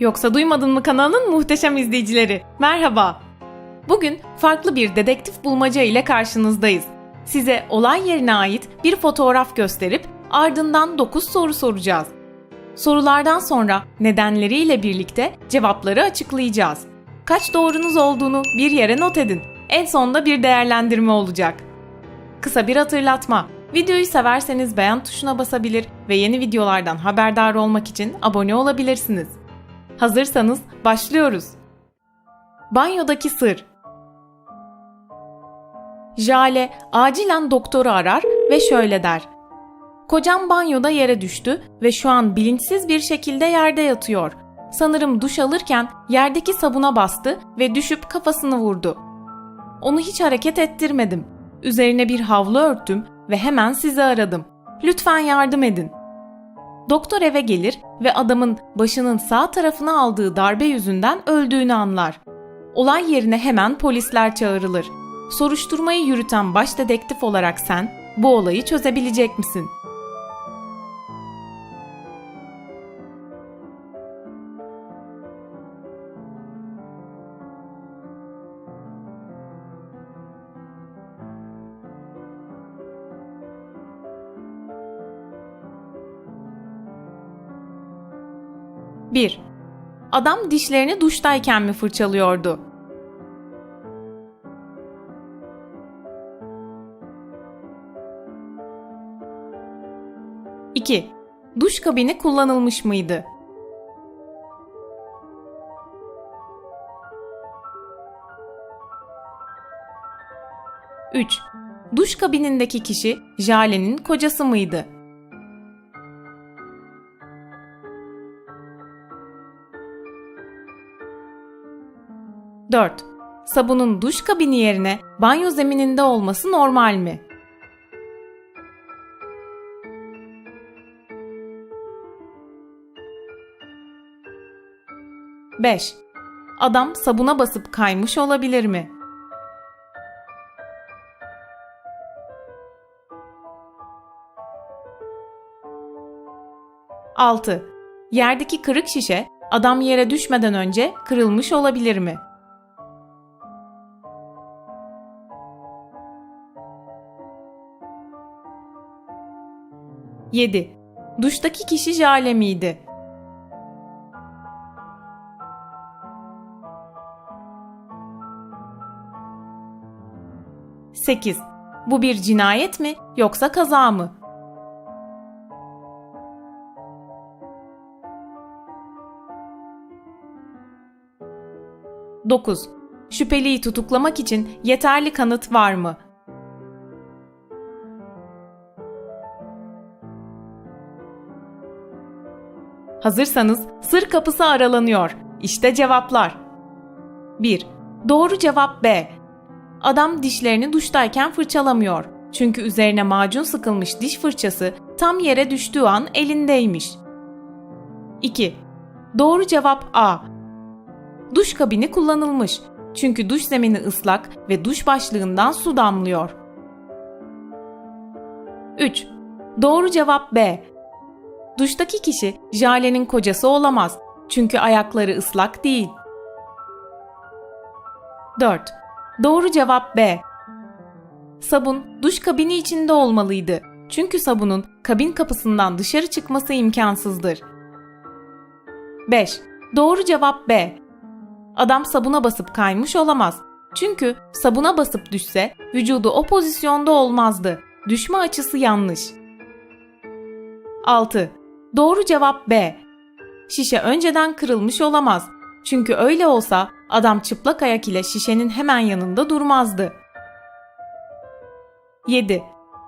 Yoksa duymadın mı kanalın muhteşem izleyicileri? Merhaba. Bugün farklı bir dedektif bulmaca ile karşınızdayız. Size olay yerine ait bir fotoğraf gösterip ardından 9 soru soracağız. Sorulardan sonra nedenleriyle birlikte cevapları açıklayacağız. Kaç doğrunuz olduğunu bir yere not edin. En sonunda bir değerlendirme olacak. Kısa bir hatırlatma. Videoyu severseniz beğen tuşuna basabilir ve yeni videolardan haberdar olmak için abone olabilirsiniz. Hazırsanız başlıyoruz. Banyodaki sır Jale acilen doktoru arar ve şöyle der. Kocam banyoda yere düştü ve şu an bilinçsiz bir şekilde yerde yatıyor. Sanırım duş alırken yerdeki sabuna bastı ve düşüp kafasını vurdu. Onu hiç hareket ettirmedim. Üzerine bir havlu örttüm ve hemen sizi aradım. Lütfen yardım edin. Doktor eve gelir ve adamın başının sağ tarafına aldığı darbe yüzünden öldüğünü anlar. Olay yerine hemen polisler çağrılır. Soruşturmayı yürüten baş dedektif olarak sen bu olayı çözebilecek misin? Bir. Adam dişlerini duştayken mi fırçalıyordu? 2. Duş kabini kullanılmış mıydı? Üç. Duş kabinindeki kişi Jale'nin kocası mıydı? Dört. Sabunun duş kabini yerine banyo zemininde olması normal mi? 5. Adam sabuna basıp kaymış olabilir mi? Altı. Yerdeki kırık şişe adam yere düşmeden önce kırılmış olabilir mi? Yedi. Duştaki kişi Jale miydi? 8. Bu bir cinayet mi yoksa kaza mı? Dokuz. Şüpheliyi tutuklamak için yeterli kanıt var mı? Hazırsanız sır kapısı aralanıyor. İşte cevaplar. 1. Doğru cevap B. Adam dişlerini duştayken fırçalamıyor. Çünkü üzerine macun sıkılmış diş fırçası tam yere düştüğü an elindeymiş. 2. Doğru cevap A. Duş kabini kullanılmış. Çünkü duş zemini ıslak ve duş başlığından su damlıyor. 3. Doğru cevap B. Duştaki kişi Jale'nin kocası olamaz. Çünkü ayakları ıslak değil. 4. Doğru cevap B. Sabun duş kabini içinde olmalıydı. Çünkü sabunun kabin kapısından dışarı çıkması imkansızdır. 5. Doğru cevap B. Adam sabuna basıp kaymış olamaz. Çünkü sabuna basıp düşse vücudu o pozisyonda olmazdı. Düşme açısı yanlış. 6. Doğru cevap B. Şişe önceden kırılmış olamaz. Çünkü öyle olsa adam çıplak ayak ile şişenin hemen yanında durmazdı. 7.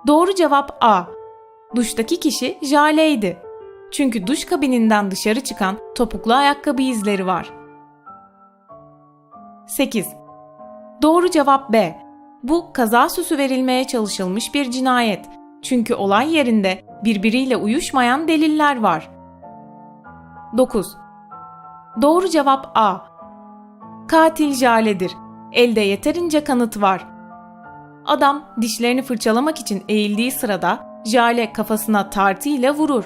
Doğru cevap A. Duştaki kişi Jale'ydi. Çünkü duş kabininden dışarı çıkan topuklu ayakkabı izleri var. 8. Doğru cevap B. Bu kaza süsü verilmeye çalışılmış bir cinayet. Çünkü olay yerinde birbiriyle uyuşmayan deliller var. 9. Doğru cevap A. Katil Jale'dir. Elde yeterince kanıt var. Adam dişlerini fırçalamak için eğildiği sırada Jale kafasına tartı ile vurur.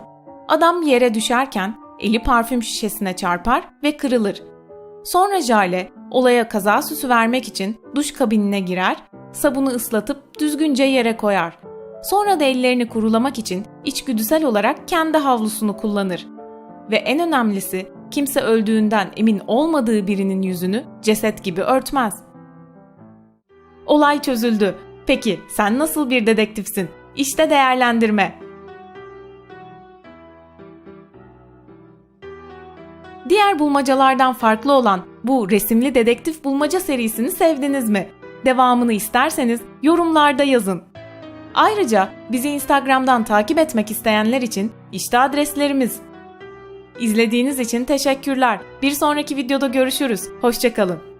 Adam yere düşerken eli parfüm şişesine çarpar ve kırılır. Sonra Jale olaya kaza süsü vermek için duş kabinine girer, sabunu ıslatıp düzgünce yere koyar. Sonra da ellerini kurulamak için içgüdüsel olarak kendi havlusunu kullanır. Ve en önemlisi kimse öldüğünden emin olmadığı birinin yüzünü ceset gibi örtmez. Olay çözüldü. Peki sen nasıl bir dedektifsin? İşte değerlendirme. Diğer bulmacalardan farklı olan bu resimli dedektif bulmaca serisini sevdiniz mi? Devamını isterseniz yorumlarda yazın. Ayrıca bizi Instagram'dan takip etmek isteyenler için işte adreslerimiz. İzlediğiniz için teşekkürler. Bir sonraki videoda görüşürüz. Hoşçakalın.